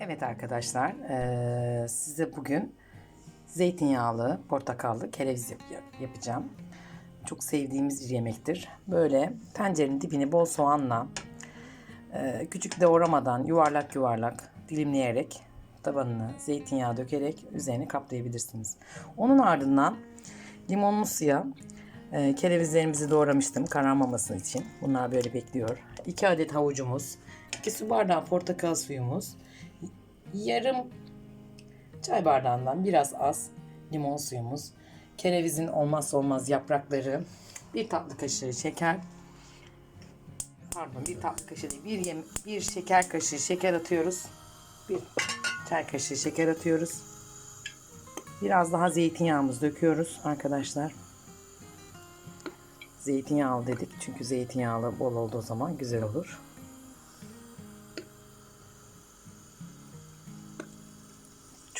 Evet arkadaşlar, eee, size bugün zeytinyağlı, portakallı kereviz yap- yap- yapacağım. Çok sevdiğimiz bir yemektir. Böyle tencerenin dibini bol soğanla, eee, küçük doğramadan yuvarlak yuvarlak dilimleyerek tabanını zeytinyağı dökerek üzerine kaplayabilirsiniz. Onun ardından limonlu suya eee, kerevizlerimizi doğramıştım kararmaması için. Bunlar böyle bekliyor. 2 adet havucumuz, 2 su bardağı portakal suyumuz, yarım çay bardağından biraz az limon suyumuz, kerevizin olmazsa olmaz yaprakları, bir tatlı kaşığı şeker, pardon bir tatlı kaşığı değil, bir, yem, bir şeker kaşığı şeker atıyoruz, bir çay kaşığı şeker atıyoruz, biraz daha zeytinyağımız döküyoruz arkadaşlar. Zeytinyağlı dedik çünkü zeytinyağlı bol olduğu zaman güzel olur.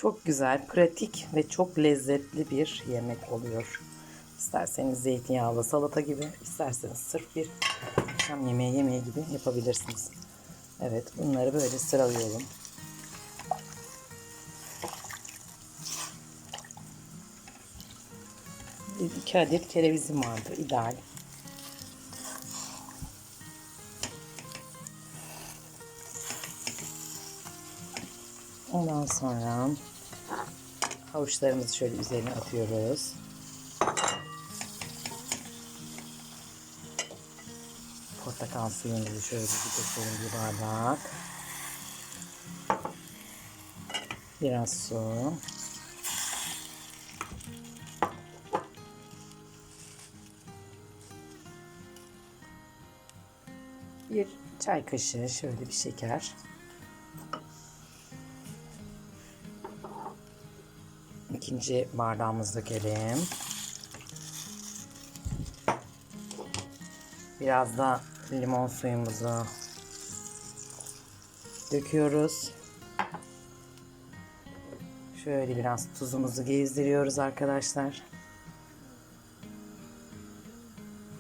Çok güzel, pratik ve çok lezzetli bir yemek oluyor. İsterseniz zeytinyağlı salata gibi, isterseniz sırf bir akşam yemeği yemeği gibi yapabilirsiniz. Evet, bunları böyle sıralıyorum. Bir iki adet kerevizim vardı, ideal. Ondan sonra havuçlarımızı şöyle üzerine atıyoruz. Portakal suyumuzu şöyle bir dökelim bir bardak. Biraz su. Bir çay kaşığı şöyle bir şeker. İkinci bardağımızı dökelim. Biraz da limon suyumuzu döküyoruz. Şöyle biraz tuzumuzu gezdiriyoruz arkadaşlar.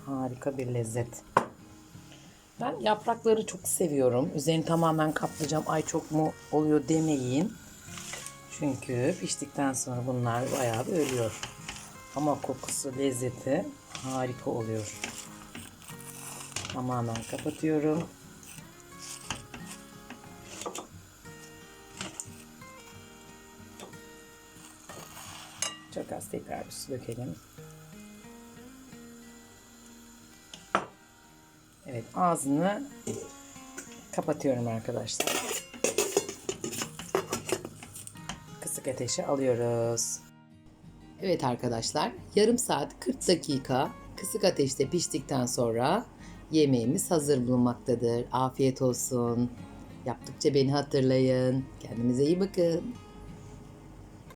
Harika bir lezzet. Ben yaprakları çok seviyorum. Üzerini tamamen kaplayacağım. Ay çok mu oluyor demeyin. Çünkü piştikten sonra bunlar bayağı bir ölüyor. Ama kokusu, lezzeti harika oluyor. Tamamen kapatıyorum. Çok az tekrar bir su dökelim. Evet ağzını kapatıyorum arkadaşlar. Kısık ateşe alıyoruz. Evet arkadaşlar yarım saat 40 dakika kısık ateşte piştikten sonra yemeğimiz hazır bulunmaktadır. Afiyet olsun. Yaptıkça beni hatırlayın. Kendinize iyi bakın.